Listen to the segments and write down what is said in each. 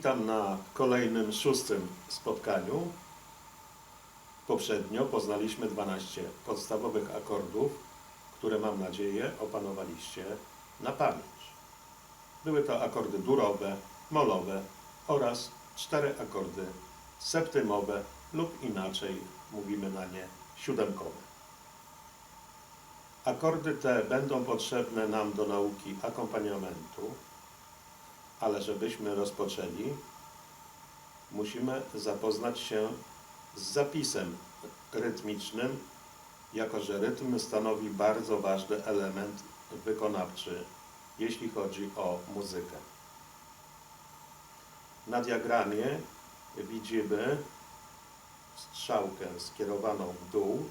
Witam na kolejnym, szóstym spotkaniu. Poprzednio poznaliśmy 12 podstawowych akordów, które mam nadzieję opanowaliście na pamięć. Były to akordy durowe, molowe oraz cztery akordy septymowe lub inaczej mówimy na nie siódemkowe. Akordy te będą potrzebne nam do nauki akompaniamentu, ale żebyśmy rozpoczęli, musimy zapoznać się z zapisem rytmicznym, jako że rytm stanowi bardzo ważny element wykonawczy, jeśli chodzi o muzykę. Na diagramie widzimy strzałkę skierowaną w dół.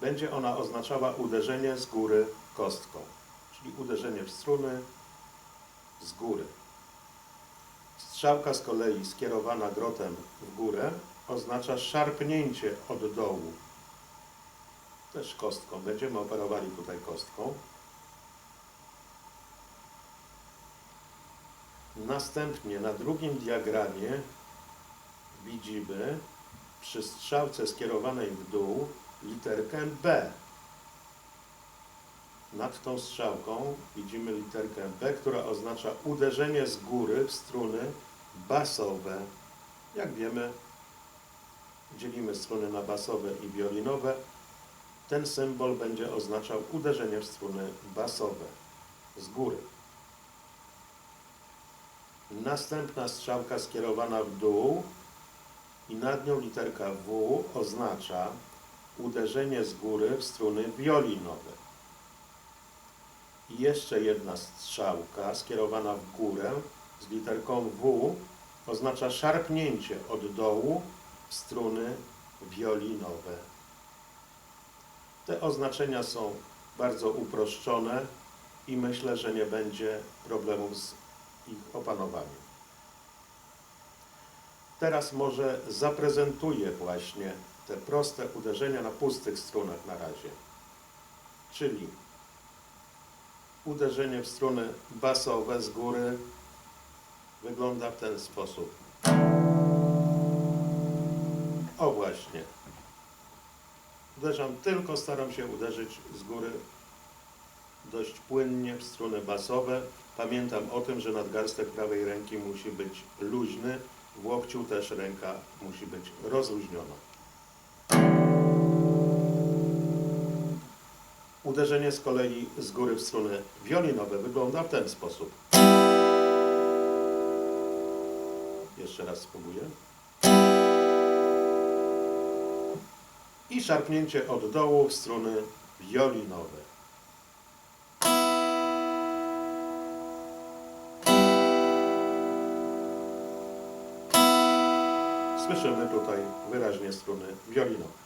Będzie ona oznaczała uderzenie z góry kostką, czyli uderzenie w struny z góry. Strzałka z kolei skierowana grotem w górę oznacza szarpnięcie od dołu. Też kostką. Będziemy operowali tutaj kostką. Następnie na drugim diagramie widzimy przy strzałce skierowanej w dół literkę B. Nad tą strzałką widzimy literkę B, która oznacza uderzenie z góry w struny basowe. Jak wiemy, dzielimy struny na basowe i wiolinowe. Ten symbol będzie oznaczał uderzenie w struny basowe z góry. Następna strzałka skierowana w dół i nad nią literka W oznacza uderzenie z góry w struny wiolinowe. I jeszcze jedna strzałka skierowana w górę z literką W oznacza szarpnięcie od dołu w struny wiolinowe. Te oznaczenia są bardzo uproszczone i myślę, że nie będzie problemów z ich opanowaniem. Teraz może zaprezentuję właśnie te proste uderzenia na pustych strunach na razie. Czyli uderzenie w struny basowe z góry wygląda w ten sposób. O właśnie. Uderzam tylko, staram się uderzyć z góry dość płynnie w struny basowe. Pamiętam o tym, że nadgarstek prawej ręki musi być luźny, w łokciu też ręka musi być rozluźniona. Uderzenie z kolei z góry w struny wiolinowe wygląda w ten sposób. Jeszcze raz spróbuję. I szarpnięcie od dołu w struny wiolinowe. Słyszymy tutaj wyraźnie struny wiolinowe.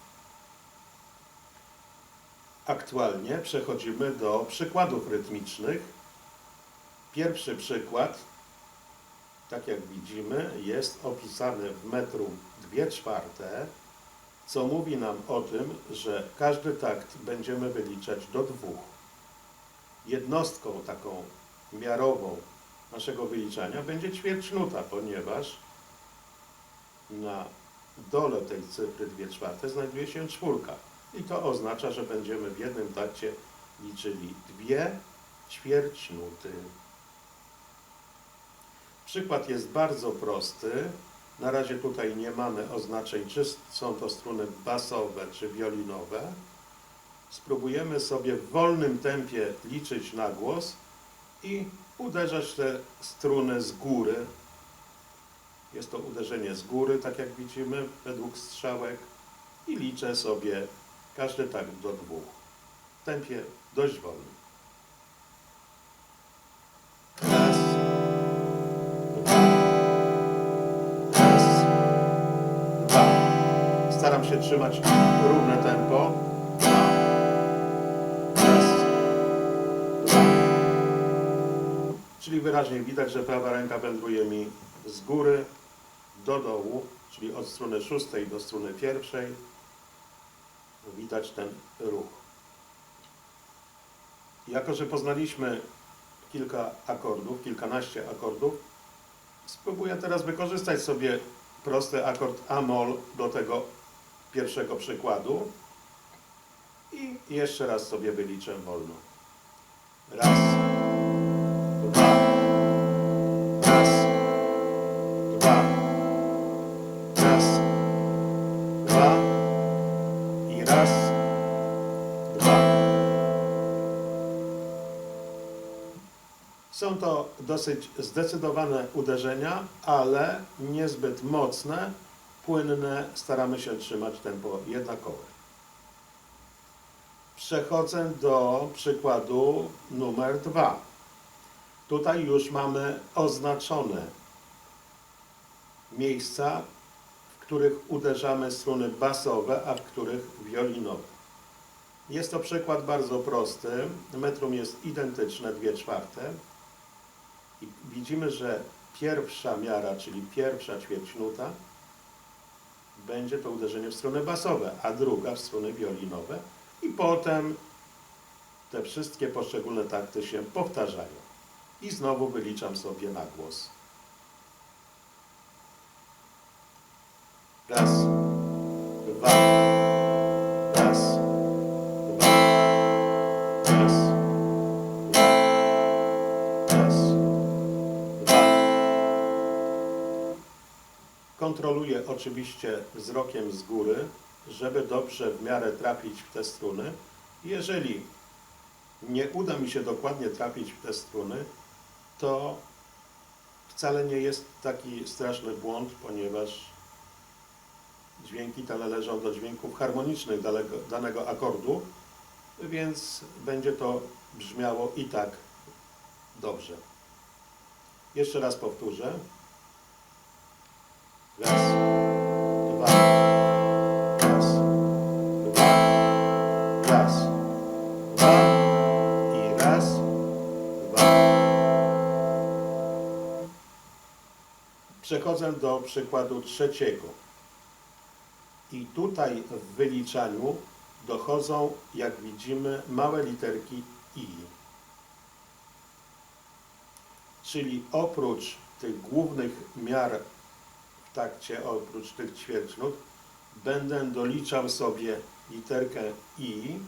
Aktualnie przechodzimy do przykładów rytmicznych. Pierwszy przykład, tak jak widzimy, jest opisany w metru 2 czwarte, co mówi nam o tym, że każdy takt będziemy wyliczać do dwóch. Jednostką taką miarową naszego wyliczania będzie ćwierćnuta, ponieważ na dole tej cyfry 2 czwarte znajduje się czwórka. I to oznacza, że będziemy w jednym takcie liczyli dwie ćwierćnuty. Przykład jest bardzo prosty. Na razie tutaj nie mamy oznaczeń, czy są to struny basowe, czy wiolinowe. Spróbujemy sobie w wolnym tempie liczyć na głos i uderzać te struny z góry. Jest to uderzenie z góry, tak jak widzimy, według strzałek. I liczę sobie każdy tak do dwóch. W tempie dość wolnym. Staram się trzymać równe tempo. Raz, dwa. Czyli wyraźnie widać, że prawa ręka wędruje mi z góry do dołu, czyli od strony szóstej do strony pierwszej widać ten ruch. Jako, że poznaliśmy kilka akordów, kilkanaście akordów, Spróbuję teraz wykorzystać sobie prosty akord Amol do tego pierwszego przykładu i jeszcze raz sobie wyliczę wolno. Raz, dwa, raz, dwa, raz, dwa i raz, dwa. Są to dosyć zdecydowane uderzenia, ale niezbyt mocne, płynne. Staramy się trzymać tempo jednakowe. Przechodzę do przykładu numer dwa. Tutaj już mamy oznaczone miejsca, w których uderzamy struny basowe, a w których wiolinowe. Jest to przykład bardzo prosty. Metrum jest identyczne, 2 czwarte. I widzimy, że pierwsza miara, czyli pierwsza ćwierćnuta, będzie to uderzenie w struny basowe, a druga w struny wiolinowe. I potem te wszystkie poszczególne takty się powtarzają. I znowu wyliczam sobie na głos. Raz, dwa, Kontroluję oczywiście wzrokiem z góry, żeby dobrze w miarę trafić w te struny. Jeżeli nie uda mi się dokładnie trafić w te struny, to wcale nie jest taki straszny błąd, ponieważ dźwięki te należą do dźwięków harmonicznych danego, danego akordu, więc będzie to brzmiało i tak dobrze. Jeszcze raz powtórzę. Przechodzę do przykładu trzeciego. I tutaj w wyliczaniu dochodzą, jak widzimy, małe literki i. Czyli oprócz tych głównych miar w takcie, oprócz tych ćwierćnut, będę doliczał sobie literkę i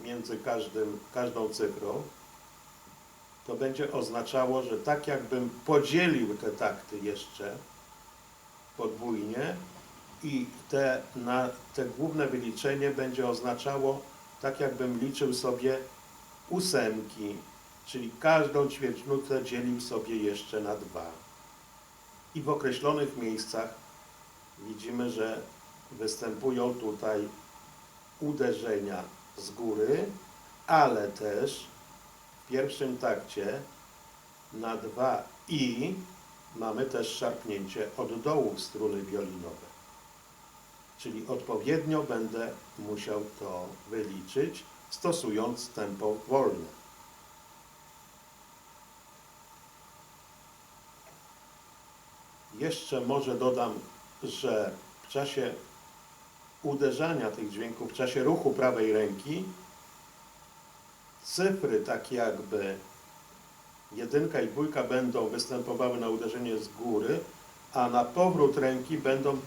między każdym, każdą cyfrą. To będzie oznaczało, że tak jakbym podzielił te takty jeszcze podwójnie i te, na, te główne wyliczenie będzie oznaczało tak jakbym liczył sobie ósemki, czyli każdą ćwierćnutę dzielił sobie jeszcze na dwa. I w określonych miejscach widzimy, że występują tutaj uderzenia z góry, ale też pierwszym takcie na dwa i mamy też szarpnięcie od dołu struny wiolinowe. Czyli odpowiednio będę musiał to wyliczyć, stosując tempo wolne. Jeszcze może dodam, że w czasie uderzania tych dźwięków, w czasie ruchu prawej ręki, cyfry takie jakby jedynka i dwójka będą występowały na uderzenie z góry, a na powrót ręki będą,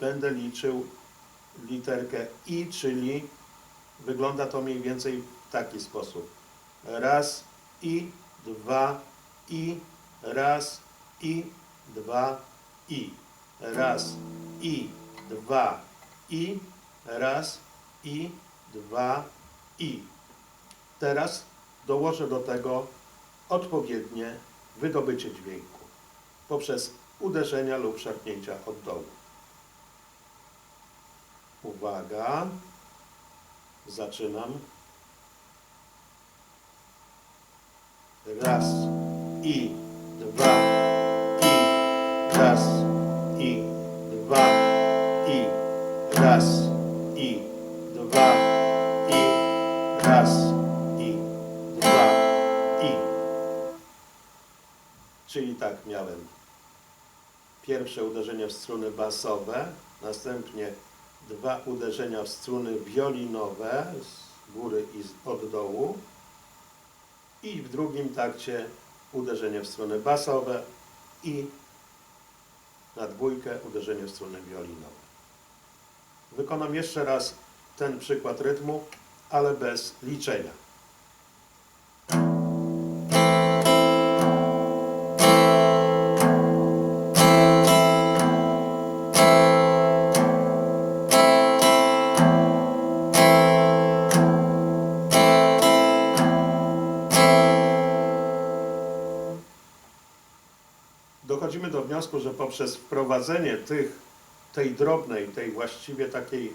będę liczył literkę i, czyli wygląda to mniej więcej w taki sposób. Raz i, dwa i, raz i, dwa i, raz i, dwa i, raz i, dwa i. Teraz dołożę do tego odpowiednie wydobycie dźwięku poprzez uderzenia lub szarpnięcia od dołu. Uwaga, zaczynam. Raz i dwa i raz i dwa Czyli tak miałem pierwsze uderzenie w struny basowe, następnie dwa uderzenia w struny wiolinowe z góry i z, od dołu i w drugim takcie uderzenie w struny basowe i na dwójkę uderzenie w strunę wiolinową. Wykonam jeszcze raz ten przykład rytmu, ale bez liczenia. Wniosku, że poprzez wprowadzenie tych, tej drobnej, tej właściwie takiej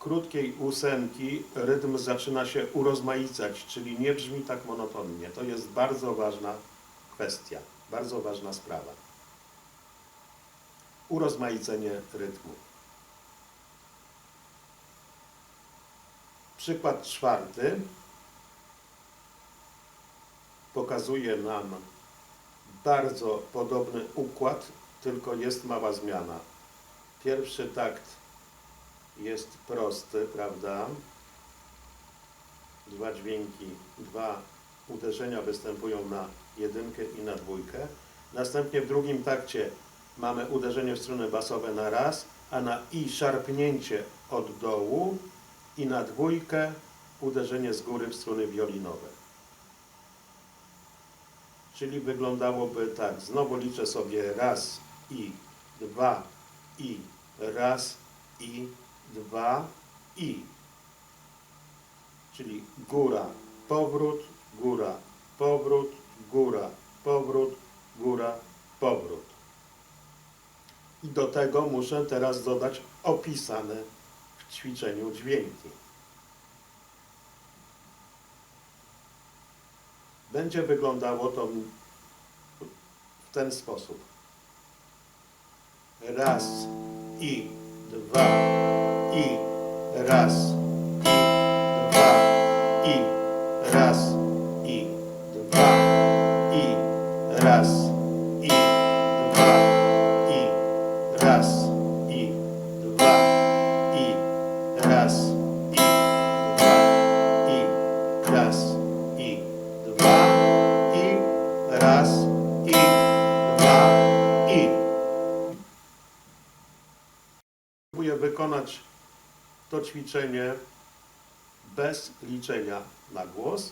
krótkiej ósemki rytm zaczyna się urozmaicać, czyli nie brzmi tak monotonnie. To jest bardzo ważna kwestia, bardzo ważna sprawa. Urozmaicenie rytmu. Przykład czwarty pokazuje nam bardzo podobny układ, tylko jest mała zmiana. Pierwszy takt jest prosty, prawda? Dwa dźwięki, dwa uderzenia występują na jedynkę i na dwójkę. Następnie w drugim takcie mamy uderzenie w struny basowe na raz, a na i szarpnięcie od dołu i na dwójkę uderzenie z góry w struny wiolinowe. Czyli wyglądałoby tak. Znowu liczę sobie raz i dwa i raz i dwa i. Czyli góra, powrót, góra, powrót, góra, powrót, góra, powrót. I do tego muszę teraz dodać opisane w ćwiczeniu dźwięki. Będzie wyglądało to w ten sposób. Raz i dwa i raz i dwa i raz i dwa i raz wykonać to ćwiczenie bez liczenia na głos.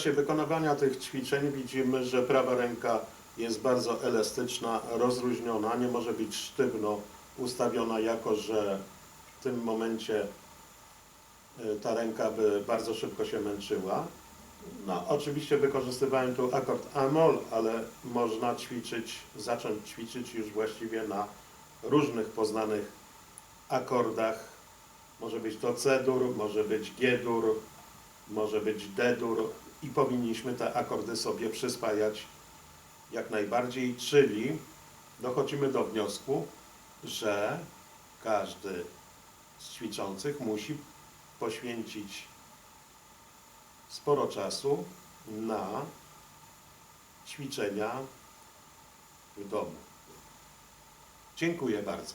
Czasie wykonywania tych ćwiczeń widzimy, że prawa ręka jest bardzo elastyczna, rozluźniona, nie może być sztywno ustawiona, jako że w tym momencie y, ta ręka by bardzo szybko się męczyła. No, oczywiście wykorzystywałem tu akord A-moll, ale można ćwiczyć, zacząć ćwiczyć już właściwie na różnych poznanych akordach. Może być to C-dur, może być G-dur, może być D-dur i powinniśmy te akordy sobie przyswajać jak najbardziej, czyli dochodzimy do wniosku, że każdy z ćwiczących musi poświęcić sporo czasu na ćwiczenia w domu. Dziękuję bardzo.